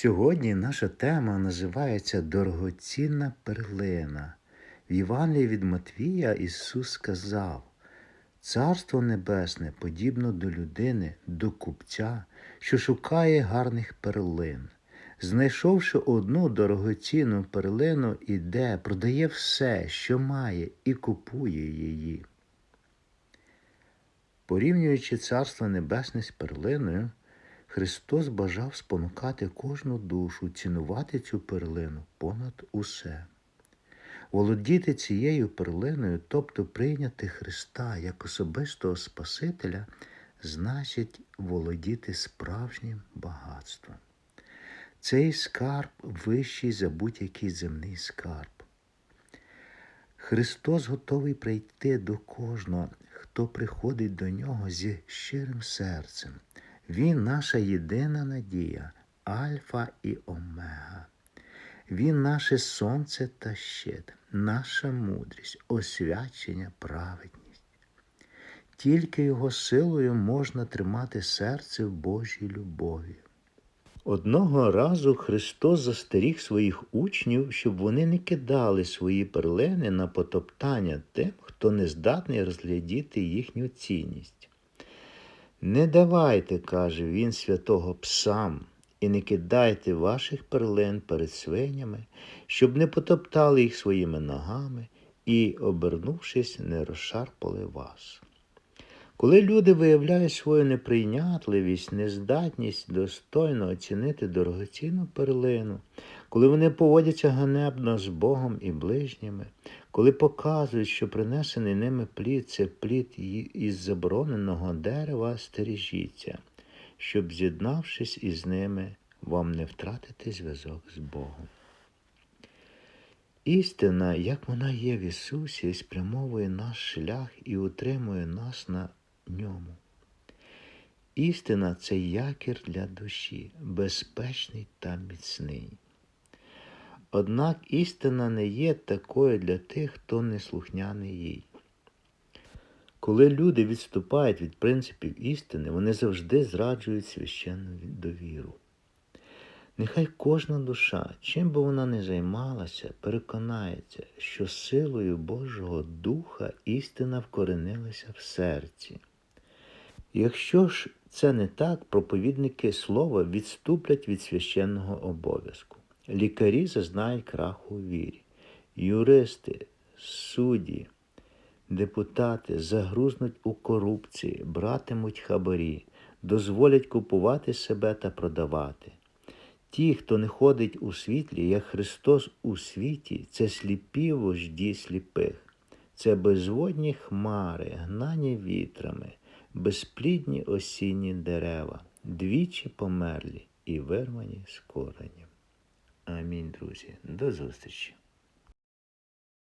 Сьогодні наша тема називається Дорогоцінна перлина. В Євангелії від Матвія Ісус сказав: Царство Небесне подібно до людини, до купця, що шукає гарних перлин. Знайшовши одну дорогоцінну перлину, іде, продає все, що має, і купує її. Порівнюючи Царство Небесне з перлиною, Христос бажав спонукати кожну душу цінувати цю перлину понад усе. Володіти цією перлиною, тобто прийняти Христа як особистого Спасителя, значить володіти справжнім багатством. Цей скарб вищий за будь-який земний скарб. Христос готовий прийти до кожного, хто приходить до нього зі щирим серцем. Він наша єдина надія, Альфа і Омега. Він наше сонце та щит, наша мудрість, освячення, праведність. Тільки Його силою можна тримати серце в Божій любові. Одного разу Христос застеріг своїх учнів, щоб вони не кидали свої перлини на потоптання тим, хто не здатний розглядіти їхню цінність. Не давайте, каже він, святого псам, і не кидайте ваших перлин перед свинями, щоб не потоптали їх своїми ногами і, обернувшись, не розшарпали вас. Коли люди виявляють свою неприйнятливість, нездатність достойно оцінити дорогоцінну перлину, коли вони поводяться ганебно з Богом і ближніми, коли показують, що принесений ними плід це плід із забороненого дерева, стережіться, щоб, з'єднавшись із ними, вам не втратити зв'язок з Богом. Істина, як вона є в Ісусі, спрямовує наш шлях і утримує нас на ньому. Істина це якір для душі, безпечний та міцний. Однак істина не є такою для тих, хто не слухняний їй. Коли люди відступають від принципів істини, вони завжди зраджують священну довіру. Нехай кожна душа, чим би вона не займалася, переконається, що силою Божого Духа істина вкоренилася в серці. Якщо ж це не так, проповідники слова відступлять від священного обов'язку. Лікарі зазнають краху у вірі, юристи, судді, депутати загрузнуть у корупції, братимуть хабарі, дозволять купувати себе та продавати. Ті, хто не ходить у світлі, як Христос у світі, це сліпі вожді сліпих, це безводні хмари, гнані вітрами, безплідні осінні дерева, двічі померлі і вирвані з коренів. Амінь, друзі. До зустрічі!